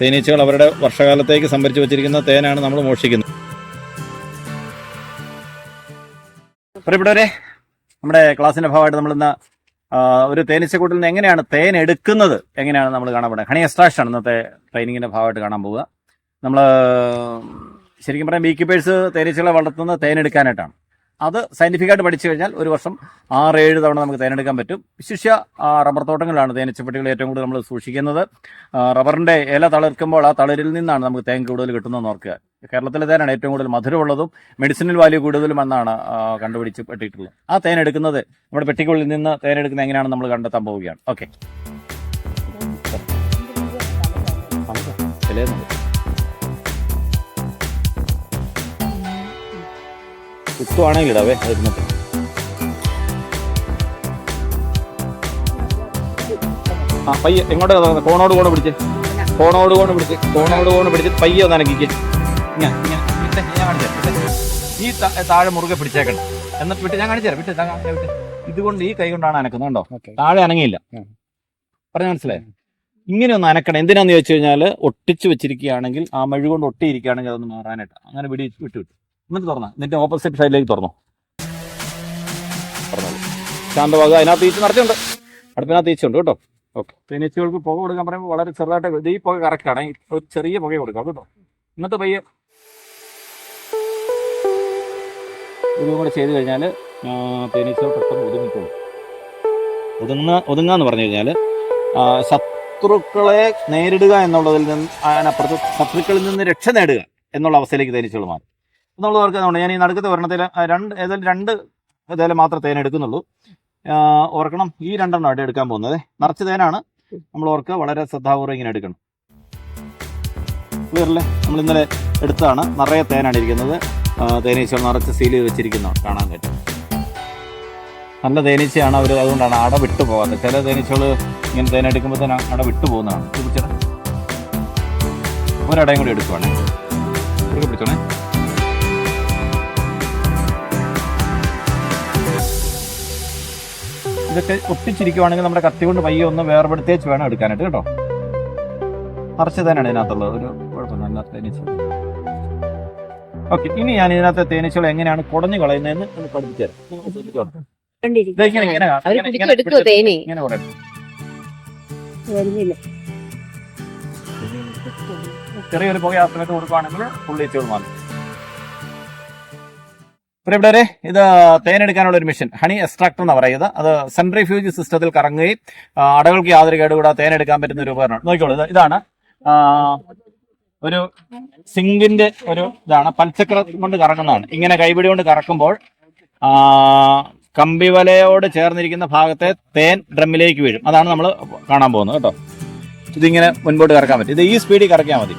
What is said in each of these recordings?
തേനീച്ചകൾ അവരുടെ വർഷകാലത്തേക്ക് സംഭരിച്ചു വെച്ചിരിക്കുന്ന തേനാണ് നമ്മൾ മോഷിക്കുന്നത്. പ്രിയപ്പെട്ടവരെ നമ്മുടെ ക്ലാസ്സിന്റെ ഭാഗമായിട്ട് നമ്മൾ ഇന്ന് ഒരു തേനീച്ചക്കൂട്ടിൽ നിന്ന് എങ്ങനെയാണ് തേൻ എടുക്കുന്നത്? എങ്ങനെയാണ് നമ്മൾ കാണാൻ പോകുന്നത്? ഹണി എക്സ്ട്രാക്ഷൻ ആണ് ഇന്നത്തെ ട്രെയിനിങ്ങിന്റെ ഭാഗമായിട്ട് കാണാൻ പോവുക നമ്മൾ ശരിക്കും പറയാം ബീ കീപ്പേഴ്സ് തേനീച്ചകളെ വളർത്തുന്നത് തേൻ എടുക്കാനായിട്ടാണ്. അത് സയന്റിഫിക്കായിട്ട് പഠിച്ചു കഴിഞ്ഞാൽ ഒരു വർഷം ആറ് ഏഴ് തവണ നമുക്ക് തേനെടുക്കാൻ പറ്റും. വിശിഷ്യ റബ്ബർ തോട്ടങ്ങളിലാണ് തേനച്ചപ്പെട്ടികൾ ഏറ്റവും കൂടുതൽ നമ്മൾ സൂക്ഷിക്കുന്നത്. റബ്ബറിന്റെ ഇല തളിർക്കുമ്പോൾ ആ തളിരിൽ നിന്നാണ് നമുക്ക് തേൻ കൂടുതൽ കിട്ടുന്നതെന്ന് ഓർക്കുക. കേരളത്തിലെ തേനാണ് ഏറ്റവും കൂടുതൽ മധുരമുള്ളതും മെഡിസിനൽ വാല്യൂ കൂടുതലും എന്നാണ് കണ്ടുപിടിച്ച് പെട്ടിട്ടുള്ളത് ആ തേൻ എടുക്കുന്നത് നമ്മുടെ പെട്ടിക്കുള്ളിൽ നിന്ന് തേൻ എടുക്കുന്നത് എങ്ങനെയാണെന്ന് നമ്മൾ കണ്ടെത്താൻ പോവുകയാണ്. ഓക്കെ. കുത്തുവാണെങ്കിൽ ഇടവേ അതിരുന്നിട്ട് ആ പയ്യെ എങ്ങോട്ടാ കോണോട് കോണ് പിടിച്ച്. കോണോട് കോണ് പിടിച്ച്. കോണോട് കോണ് പിടിച്ച് പയ്യെ ഒന്ന് അനക്കിക്ക്. ഞാൻ ഈ താഴെ മുറുകെ പിടിച്ചേക്കണം. എന്നിട്ട് വിട്ട് ഞാൻ കാണിച്ചു തരാം. വിട്ട് വിട്ട്. ഇതുകൊണ്ട് ഈ കൈ കൊണ്ടാണ് അനക്കുന്നത് കണ്ടോ? താഴെ അനങ്ങിയില്ല. പറഞ്ഞ മനസ്സിലായി? ഇങ്ങനെ ഒന്ന് അനക്കണം. എന്തിനാന്ന് ചോദിച്ചു കഴിഞ്ഞാൽ ഒട്ടിച്ചു വെച്ചിരിക്കുകയാണെങ്കിൽ ആ മഴ കൊണ്ട് ഒട്ടിയിരിക്കുകയാണെങ്കിൽ അതൊന്ന് മാറാനായിട്ട്. അങ്ങനെ വിടി വിട്ടു വിട്ടു. എന്നിട്ട് തുറന്ന. എന്നിട്ട് ഓപ്പോസിറ്റ് സൈഡിലേക്ക് തുറന്നു. ശാന്തഭാഗം അതിനകത്ത് തീച്ച് നിറച്ചുണ്ട് അടുപ്പിനകത്ത് തീച്ചുണ്ട് കേട്ടോ. ഓക്കെ തേനീച്ചകൾക്ക് പുക കൊടുക്കാൻ പറയുമ്പോൾ വളരെ ചെറുതായിട്ട് ഈ പുക കറക്റ്റാണ് ഒരു ചെറിയ പുക കൊടുക്കാം കേട്ടോ. ഇന്നത്തെ പയ്യെ ഇതും കൂടെ ചെയ്ത് കഴിഞ്ഞാൽ തേനീച്ചകൾ പെട്ടെന്ന് ഒതുങ്ങിക്കോളും. ഒതുങ്ങ ഒതുങ്ങാന്ന് പറഞ്ഞു കഴിഞ്ഞാൽ ശത്രുക്കളെ നേരിടുക എന്നുള്ളതിൽ നിന്ന് അതിനപ്പുറത്ത് ശത്രുക്കളിൽ നിന്ന് രക്ഷ നേടുക എന്നുള്ള അവസ്ഥയിലേക്ക് തേനീച്ചകൾ മാറും. എന്നുള്ളത് ഓർക്കുന്നുണ്ട് ഞാൻ ഈ നടുക്കത്തെ ഒരെണ്ണത്തിൽ രണ്ട് ഏതായാലും രണ്ട് ഏതായാലും മാത്രം തേൻ എടുക്കുന്നുള്ളൂ. ഓർക്കണം ഈ രണ്ടെണ്ണം ആയിട്ട് എടുക്കാൻ പോകുന്നത്. നിറച്ച് തേനാണ് നമ്മൾ ഓർക്കുക വളരെ ശ്രദ്ധാപൂർവം ഇങ്ങനെ എടുക്കണം. ക്ലിയറല്ലേ നമ്മൾ ഇന്നലെ എടുത്തതാണ്. നിറയെ തേനാണ് ഇരിക്കുന്നത്. തേനീച്ച നിറച്ച് സീൽ ചെയ്ത് വെച്ചിരിക്കുന്നതാണ് കാണാൻ പറ്റും. നല്ല തേനീച്ചയാണ് അവർ അതുകൊണ്ടാണ് അട വിട്ടു പോകാത്തത്. ചില തേനീച്ചകൾ ഇങ്ങനെ തേൻ എടുക്കുമ്പോൾ തന്നെ അട വിട്ടു പോകുന്നതാണ്. ഒരടയും കൂടി എടുക്കുവാണേ. പിടിച്ചോണേ ഇതൊക്കെ ഒട്ടിച്ചിരിക്കുവാണെങ്കിൽ നമ്മുടെ കത്തി കൊണ്ട് പയ്യെ ഒന്ന് വേർപെടുത്തേച്ച് വേണം എടുക്കാനായിട്ട് കേട്ടോ? നിറച്ച് തന്നെയാണ് ഇതിനകത്തുള്ളത്. ഒരു കുഴപ്പമൊന്നുമില്ല തേനീച്ച ഓക്കെ ഇനി ഞാൻ ഇതിനകത്തെ തേനീച്ചകൾ എങ്ങനെയാണ് കുടഞ്ഞു കളയുന്നതെന്ന് ഒന്ന് പഠിപ്പിച്ചു തരാം. ഇങ്ങനെ ചെറിയൊരു പുക ആ സമയത്ത് കൊടുക്കുകയാണെങ്കിൽ പുള്ളിച്ചോൾ മാറും. പ്രിയപ്പെട്ടവരെ ഇത് തേനെടുക്കാനുള്ള ഒരു മെഷീൻ. ഹണി എക്സ്ട്രാക്ടർ എന്ന് പറയുന്നത്. അത് സെൻട്രിഫ്യൂജ് സിസ്റ്റത്തിൽ കറങ്ങുകയും അടകൾക്ക് യാതൊരു കേടുകൂടാതെ തേനെടുക്കാൻ പറ്റുന്ന ഒരു ഉപകരണമാണ് നോക്കിക്കോളൂ ഇത് ഇതാണ്. ഒരു സിങ്കിന്റെ ഒരു ഇതാണ്. പൽച്ചക്രം കൊണ്ട് കറങ്ങുന്നതാണ്. ഇങ്ങനെ കൈപിടി കൊണ്ട് കറക്കുമ്പോൾ കമ്പിവലയോട് ചേർന്നിരിക്കുന്ന ഭാഗത്തെ തേൻ ഡ്രമ്മിലേക്ക് വീഴും. അതാണ് നമ്മൾ കാണാൻ പോകുന്നത് കേട്ടോ. ഇതിങ്ങനെ മുൻപോട്ട് കറക്കാൻ പറ്റും. ഇത് ഈ സ്പീഡിൽ കറക്കിയാൽ മതി.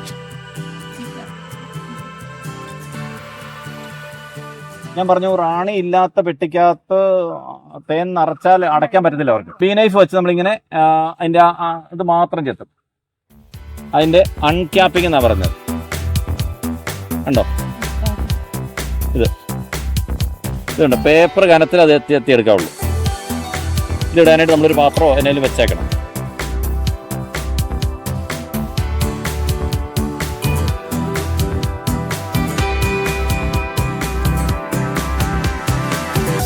ഞാൻ പറഞ്ഞു റാണി ഇല്ലാത്ത പെട്ടിക്കകത്ത് തേൻ നിറച്ചാൽ അടയ്ക്കാൻ പറ്റത്തില്ല അവർക്ക്. പീ നൈഫ് വെച്ച് നമ്മളിങ്ങനെ അതിന്റെ ഇത് മാത്രം ചെത്തും. അതിന്റെ അൺക്യാപ്പിംഗ് എന്നാ പറഞ്ഞത് ഉണ്ടോ ഇത്. ഇതുണ്ട് പേപ്പർ കനത്തിൽ അത് എത്തി എത്തിയെടുക്കാവുള്ളൂ. ഇതിടാനായിട്ട് നമ്മളൊരു പാത്രമോ എന്തെങ്കിലും വെച്ചേക്കണം.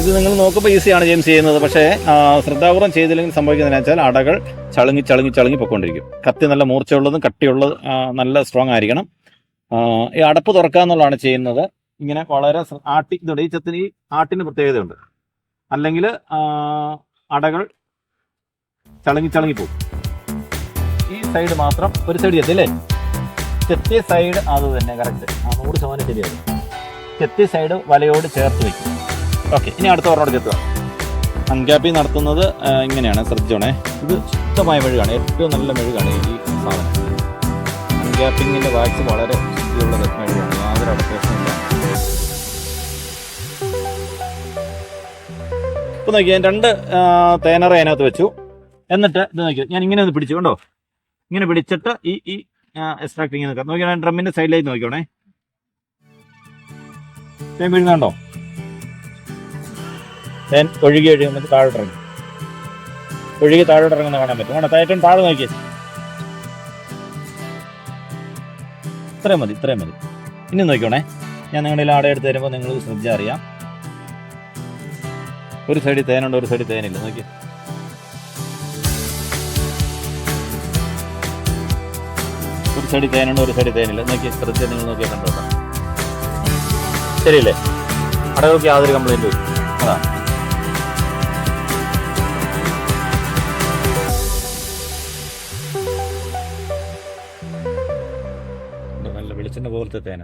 ഇത് നിങ്ങൾ നോക്കുമ്പോൾ ഈസിയാണ് ജെയിംസ് ചെയ്യുന്നത്. പക്ഷേ ശ്രദ്ധാപൂർവം ശ്രദ്ധാപൂർവം ചെയ്തില്ലെങ്കിൽ സംഭവിക്കുന്നതെന്ന് വെച്ചാൽ അടകൾ ചളുങ്ങി ചളുങ്ങി ചളുങ്ങി പൊയ്ക്കൊണ്ടിരിക്കും കത്തി നല്ല മൂർച്ചയുള്ളതും കട്ടിയുള്ളതും നല്ല സ്ട്രോങ് ആയിരിക്കണം. ഈ അടപ്പ് തുറക്കുക എന്നുള്ളതാണ് ചെയ്യുന്നത്. ഇങ്ങനെ വളരെ ആട്ടി ഇതുണ്ട്. ഈ ചത്തിന് ഈ ആട്ടിന് പ്രത്യേകതയുണ്ട്. അല്ലെങ്കിൽ അടകൾ ചളുങ്ങി ചളുങ്ങി പോകും. ഈ സൈഡ് മാത്രം ഒരു സൈഡ് ചെത്തില്ലേ ചെത്തിയ സൈഡ് അത് തന്നെ കറക്റ്റ് നൂറ് ശതമാനം ശരിയാണ് ചെത്തിയ സൈഡ് വലയോട് ചേർത്ത് വെക്കും. ഓക്കെ ഇനി അടുത്ത ഓർമ്മ എത്തുക അങ്കാപ്പി നടത്തുന്നത് ഇങ്ങനെയാണ് ശ്രദ്ധിച്ചോണേ ഇത് ശുദ്ധമായ മെഴുകാണ് ഏറ്റവും നല്ല മെഴുകാണ് ഈ സാധനം. അങ്കാപ്പിങ്ങിന്റെ വാക്സ് വളരെ ശുദ്ധിയുള്ള മെഴുകാണ് യാതൊരു അടക്കേഷനില്ല ഇപ്പൊ നോക്കിയാൽ ഞാൻ രണ്ട് തേനറ അതിനകത്ത് വെച്ചു. എന്നിട്ട് ഇത് നോക്കി ഞാൻ ഇങ്ങനെ ഒന്ന് പിടിച്ചു കണ്ടോ? ഇങ്ങനെ പിടിച്ചിട്ട് ഈ ഈ എക്സ്ട്രാക്ടിങ് നോക്കാം നോക്കിയാൽ ഡ്രമ്മിന്റെ സൈഡിലേക്ക് നോക്കിയോണേ വീഴുന്നുണ്ടോ തേൻ ഒഴുകി ഒഴുകുമ്പോൾ താഴോട്ട് ഇറങ്ങി ഒഴുകി താഴോട്ട് ഇറങ്ങുന്ന കാണാൻ പറ്റും. വേണം ഏറ്റവും താഴെ നോക്കിയേ. ഇത്രയും മതി ഇത്രയും മതി. ഇനി നോക്കിക്കോണേ. ഞാൻ നിങ്ങളുടെ ആടെ എടുത്ത് തരുമ്പോൾ നിങ്ങൾ ശ്രദ്ധിച്ചാൽ അറിയാം. ഒരു സൈഡിൽ തേനുണ്ട് ഒരു സൈഡിൽ തേനില്ല. നോക്കി ഒരു സൈഡിൽ തേനുണ്ട് ഒരു സൈഡിൽ തേനില്ല. നോക്കി ശ്രദ്ധിച്ച് നിങ്ങൾ നോക്കിയാൽ കണ്ടോട്ടോ. ശരിയല്ലേ? അടകൾക്ക് യാതൊരു കംപ്ലൈന്റും അതാ. വെളിച്ചെണ്ണ പോലത്തെ തേന.